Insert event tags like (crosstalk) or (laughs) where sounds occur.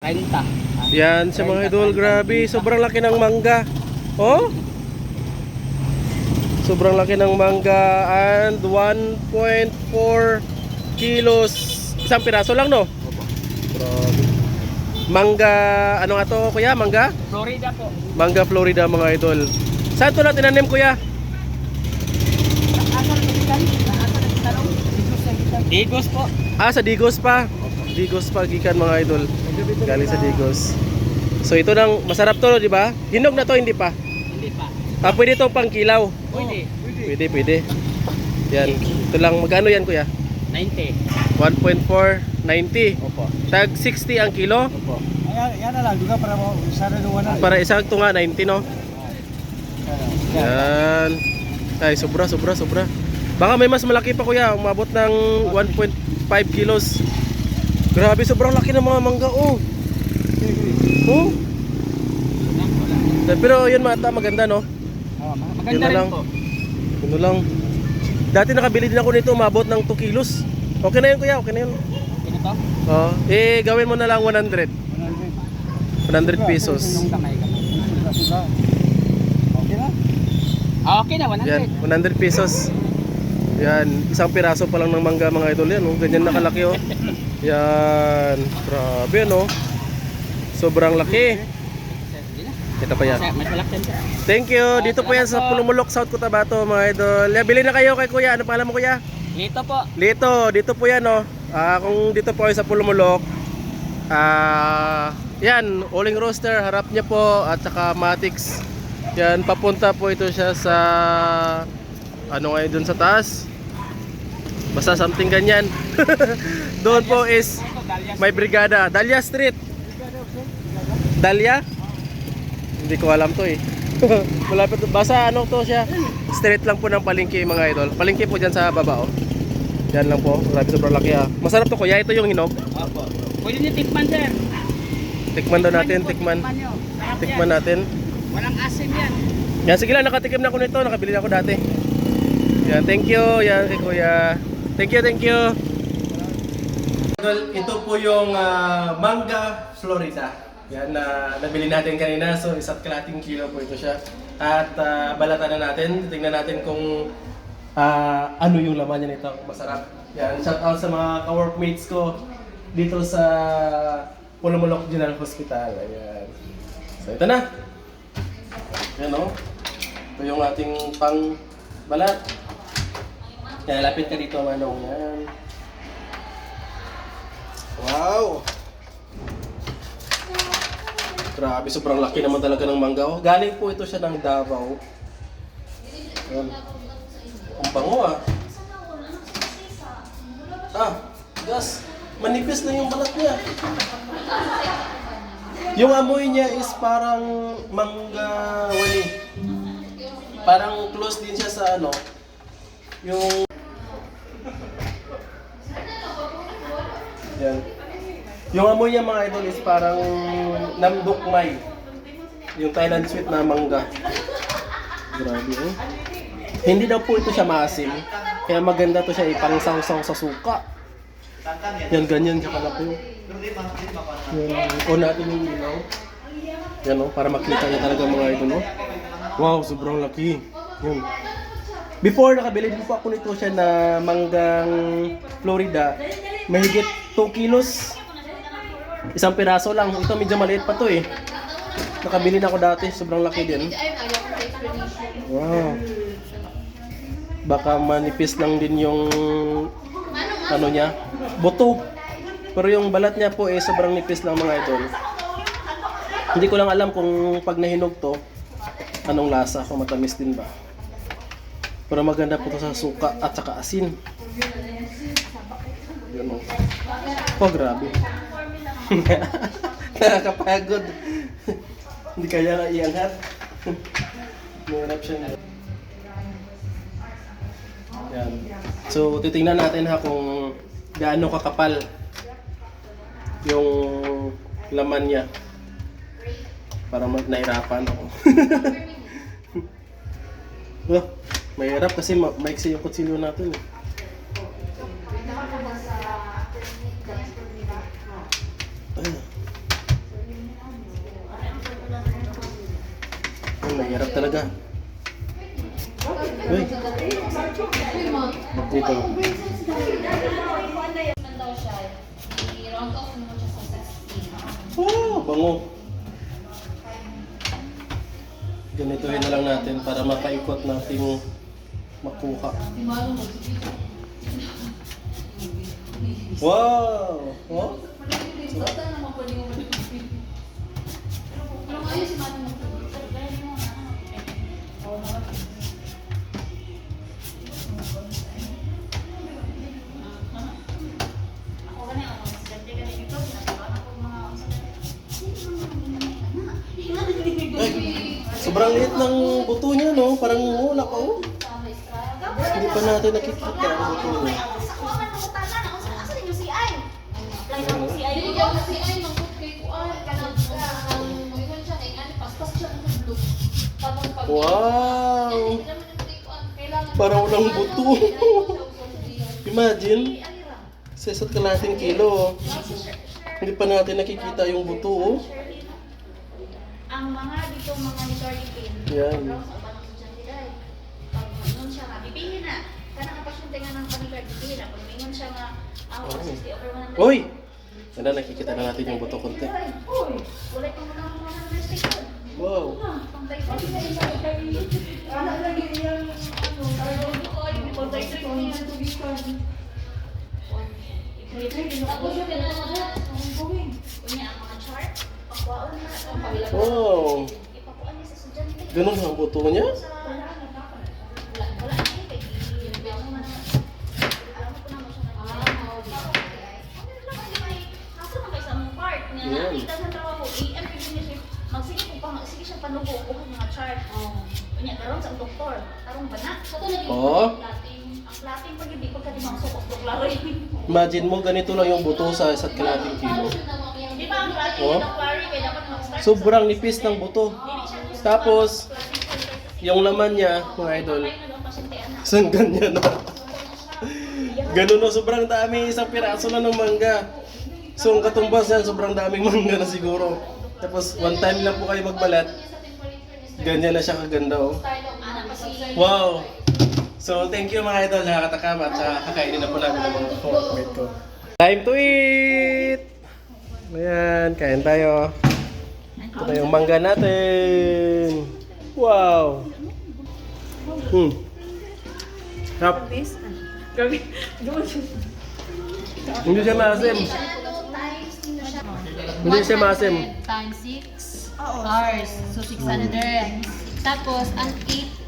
30. Yan sa mga idol, grabe, sobrang laki ng mangga. Oh? Sobrang laki ng mangga and 1.4 kilos. Isang piraso lang, no? Grabe. Mangga, ano nga to, kuya? Mangga? Florida po. Mangga Florida, mga idol. Saan to na tinanim, kuya? Digos po. Ah, sa Digos pa. Digos pa, gikan mga idol. Galing sa Digos. So ito nang masarap to, di ba? Hinog na to, hindi pa. Hindi pa. Ah, pwede to pang kilaw. Pwede. Pwede, pwede. Yan. Ito lang, magkano yan kuya? 90. 1.4, 90. Opo. Tag 60 ang kilo. Opo. Ayan, yan na lang juga para mo sana duwa na. Para isang to nga, 90 no? Yan. Ay, sobra, sobra, sobra. Baka may mas malaki pa kuya, umabot ng 1.5 kilos. Grabe, sobrang laki ng mga mangga, oh. Oh. Pero yun mata, maganda no? Oh, Yun maganda na rin lang. po. Ano lang. Dati nakabili din ako nito, umabot ng 2 kilos. Okay na yun kuya, okay na yun. Ito to? Oh, eh gawin mo na lang 100. 100 pesos. Yung kamay kamay. Okay na? Ah, okay na, 100. Yan, 100 pesos. Yan, isang piraso pa lang ng mangga mga idol yan, oh. Ganyan na kalaki oh. (laughs) Yan, grabe no. Sobrang laki. Ito pa yan. Thank you. Dito po yan sa Pulumulok, South Cotabato mga idol. Yan, bili na kayo kay kuya. Ano pangalan mo kuya? Dito po. Dito, dito po yan oh. Ah, kung dito po kayo sa Pulumulok, ah, yan, Oling Roaster, harap niya po at saka Matix. Yan, papunta po ito siya sa ano ngayon dun sa taas. Basta something ganyan. (laughs) Doon po is may brigada, Dahlia Street. Dahlia? Hindi ko alam to eh. (laughs) Malapit basta ano to siya. Straight lang po ng palengke mga idol. Palengke po diyan sa baba oh. Yan lang po. Grabe sobrang laki ah. Masarap to kuya. Ito yung hinog. Opo. Pwede niyo tikman, sir. Tikman daw natin, tikman. Tikman natin. Walang asim yan. Yan sige lang nakatikim na ako nito. Nakabili na ako dati. Yan, thank you. Yan kay kuya. Thank you, thank you. Ito po yung ah, Manga Florida. Yan na nabili natin kanina. So isa't kalating kilo po ito siya. At ah, balatan na natin. Tingnan natin kung ah, ano yung laman niya nito. Masarap. Yan, shout out sa mga ka-workmates ko dito sa Pulumulok General Hospital. Ayan. So ito na. Yan o. Ito yung ating pang balat. Yan, lapit ka dito, Manong. Yan. Wow! Grabe, sobrang laki naman talaga ng mangga. Oh. Galing po ito siya ng Davao. Yan. Ang bango ah. Ah, gas. Manipis na yung balat niya. Yung amoy niya is parang mangga wali. Parang close din siya sa ano, yung Yan. Yung amoy niya mga idol is parang namdukmay. Yung Thailand sweet na mangga. Grabe oh. Hindi daw po ito siya maasim. Kaya maganda to siya ipang-saw-saw sa suka. Yan, ganyan siya kalaki. oh. Yan, o natin yung ilaw. Yan o, para makita niya talaga mga idol oh. Wow, sobrang laki. Yun. Before nakabili din po ako nito siya na manggang Florida. Mahigit 2 kilos. Isang piraso lang. Ito medyo maliit pa to eh. Nakabili na ako dati. Sobrang laki din. Wow. Baka manipis lang din yung ano niya. Buto. Pero yung balat niya po eh sobrang nipis lang mga idol. Hindi ko lang alam kung pag nahinog to, anong lasa, kung matamis din ba. Pero maganda po to sa suka at saka asin. Yun o. Oh, grabe. (laughs) Nakakapagod. Hindi kaya nga iangat. Mahirap siya. Yan. So, titingnan natin ha kung gaano kakapal yung laman niya. Para mag nahirapan ako. (laughs) oh, mahirap kasi ma maiksi yung kutsilyo natin. eh. Mo siya sa 16. Oh, bango. Ganituhin na lang natin para makaikot natin makuha. Wow! Oh? Pero ng buto niya, no? Parang wala pa, oh. Hindi pa natin nakikita ang buto niya. Wow! Parang walang buto. (laughs) Imagine, sa isa't kalating kilo, oh. Hindi pa natin nakikita yung buto, oh. Ang mga. Yan. Pag siya nga bibili na. Kana ang pasyente nga ng panikard bibili na. Pag mingon siya nga ang Oh. 60 over 100. Uy! Ganda, nakikita na natin yung buto konti. Uy! Wala pa mo ng mga food. Wow! Ano lagi yung ano? Pang Ganun ang buto niya? Na yung na. Na na. Na Yan. nakita sa trabaho, AM pwede niya siya, magsige kung pang, sige siya panubo, bukan mga chart. Unya, karon sa doktor, karong bana. Sa to naging Oo. plating, ang plating pag hindi pagka di mangsukos doklaro Imagine mo, ganito lang yung buto sa isa't kalating kilo. Di ba ang plating Oo. ni doklaro kaya dapat mag-start Sobrang nipis ng buto. Tapos, yung laman niya, mga idol, isang ganyan na. (laughs) Ganun no, sobrang dami, isang piraso na ng mangga. So, ang katumbas niyan, sobrang daming mangga na siguro. Tapos, one time lang po kayo magbalat, ganyan na siya kaganda oh. Wow! So, thank you mga idol, nakakatakam at kakainin na po namin ng mga ko. Time to eat! Ayan, kain tayo. Ito na yung mangga natin. Wow! Hmm. Sarap. Hindi siya maasim. Hindi siya maasim. times 6 hours. So, 600. Tapos, ang 8